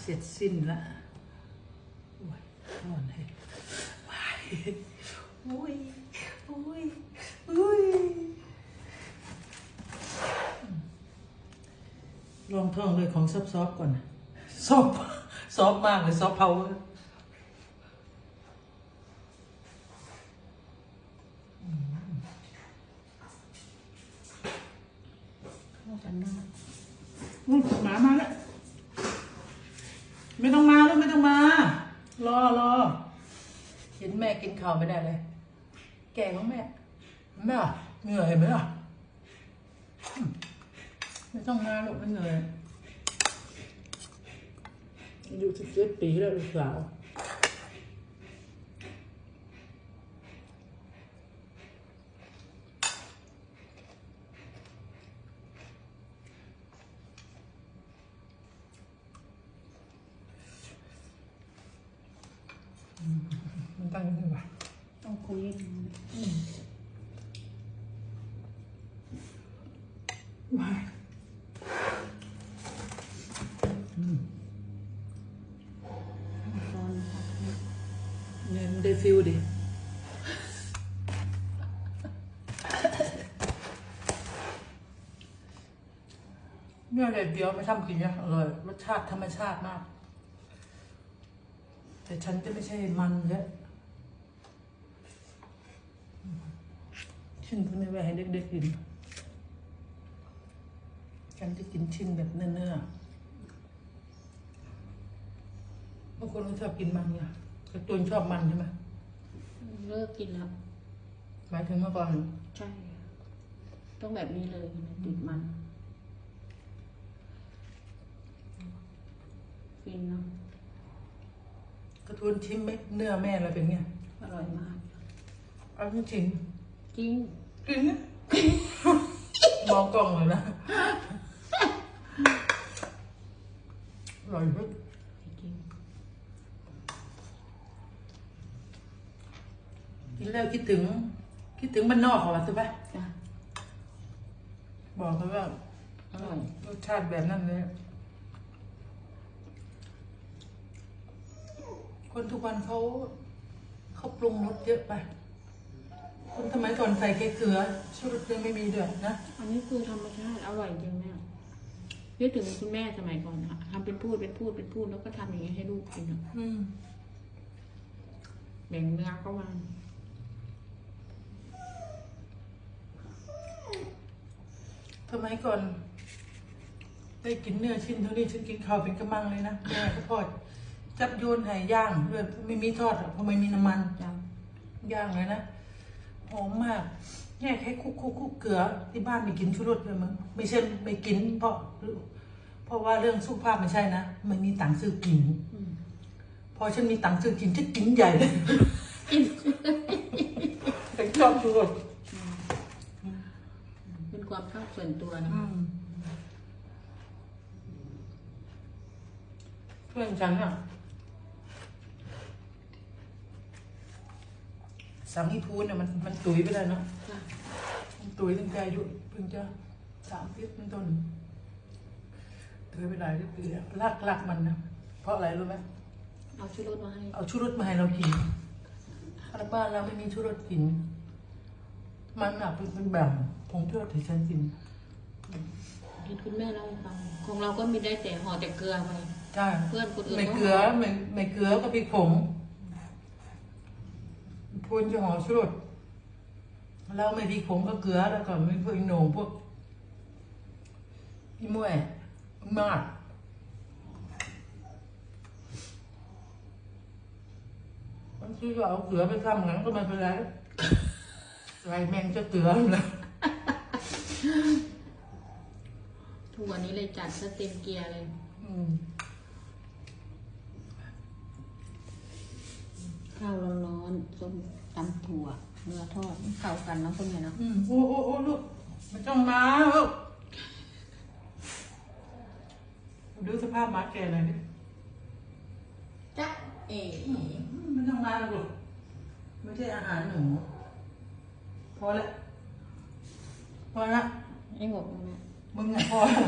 เสร็จสิ้นละโอ้ยนอนให้วายอุ้ยอุ้ยอุ้ยลองท่องเลยของซอฟๆก่อนซอฟซอฟมากเลยซอฟเพาเวอร์เข้ากันมาก อืมหมามาแล้วไม่ต้องมาลูกไม่ต้องมา รอรอเห็นแม่กินข้าวไม่ได้เลย แกงของแม่ แม่อะเหนื่อยไหมล่ะอืมไม่ต้องมาลูกไม่เหนื่อยอายุสิบเจ็ดปีแล้วลูกสาว มันตั้งยังไงวะ ต้อง คนนี้ว้าเนี่ยเนี่ยมันได้ฟิลดิเนี่ยเด็ดเดียวไม่ทำกินเนี่ยอร่อยรสชาติธรรมชาติมาก แต่ฉันจะไม่ใช่มันเยอะ ชิ้นพวกนี้ไว้ให้เด็กๆกินฉันจะกินชิ้นแบบเนื้อๆบางคนก็ชอบกินมันเนี่ยแต่ตัวชอบมันใช่ไหมเลิกกินแล้ว หมายถึงเมื่อก่อน ใช่ ต้องแบบนี้เลยติดมัน ฟินเนาะกระทวนชิมไหมเนื้อแม่เราเป็นไง อร่อยมาก เอาจริงจริงๆกินนะมองกล้องเลยนะอร่อยมากจริงกินแล้วคิดถึง คิดถึงบ้านนอกเขาว่าใช่ปะจ้ะบอกเลยว่าอร่อยรสชาติแบบนั้นเลย คนทุกวันเขาเขาปรุงรสเยอะไป คนสมัยก่อนใส่แค่เกลือชูรสยังไม่มีด้วยนะอันนี้คือธรรมชาติอร่อยจริงแม่นึกถึงคุณแม่สมัยก่อนอะทำเป็นพูดเป็นพูดเป็นพูดแล้วก็ทำอย่างนี้ให้ลูกกินอะอืมแบ่งเนื้อก็วางสมัยก่อน ได้กินเนื้อชิ้นเท่านี้ฉันกินข้าวเป็นกระมังเลยนะแม่ก็ทอดจับโยนให้ย่างด้วยไม่มีทอดอะเพราะไม่มีน้ำมันจ้ะ ย่างเลยนะ หอมมากแค่แค่คุกคุกคุกเกลือที่บ้านไม่กินชูรสเลยมึงไม่ใช่ไม่กินเพราะเพราะว่าเรื่องสุขภาพไม่ใช่นะไม่มีตังค์ซื้อกินอืมพอฉันมีตังค์ซื้อกินฉันกินใหญ่เลยแต่ชอบชูรสเป็นความชอบส่วนตัวนะอืมเพื่อนฉันอะ สามีพูนเนี่ยมันมันตุยไปแล้วเนาะจ้ะมันตุยตั้งแต่อายุเพิ่งจะสามสิบเป็นต้นตุยไปหลายปีแล้วรักรักมันนะเพราะอะไรรู้ไหมเอาชุดรสมาให้เอาชูรสมาให้เรากินทางบ้านเราไม่มีชูรสกิน มันอะเป็นเป็นแบบผงชูรสให้ฉันกินเห็นคุณแม่เล่าให้ฟังของเราก็มีได้แต่ห่อแต่เกลือไปใช่เพื่อนคนอื่นไม่เกลือไม่ไม่เกลือก็พริกผง พูนจะห่อชูรสเราไม่พริกผงก็เกลือแล้วก็ไม่พวกอีโหนงพวกอีมวยมากบางทีก็เอาเกลือไปทำงั้นก็ไม่เป็นไรไรแมงจะเกลือนะทุกวันนี้เลยจัดซะเต็มเกียร์เลย อืม ข้าวร้อนๆส้มตำถั่วเนื้อทอดเข้ากันเนาะคุณแม่เนาะอืมโอ้โอ้โอ้ลูกไม่ต้องมาลูกดูสภาพหมาแก่หน่อยดิจ้ะเอ๋ไม่ต้องมาหรอกลูกไม่ใช่อาหารหนูพอละพอละไอ้งกนะแม่มึงอะพอละ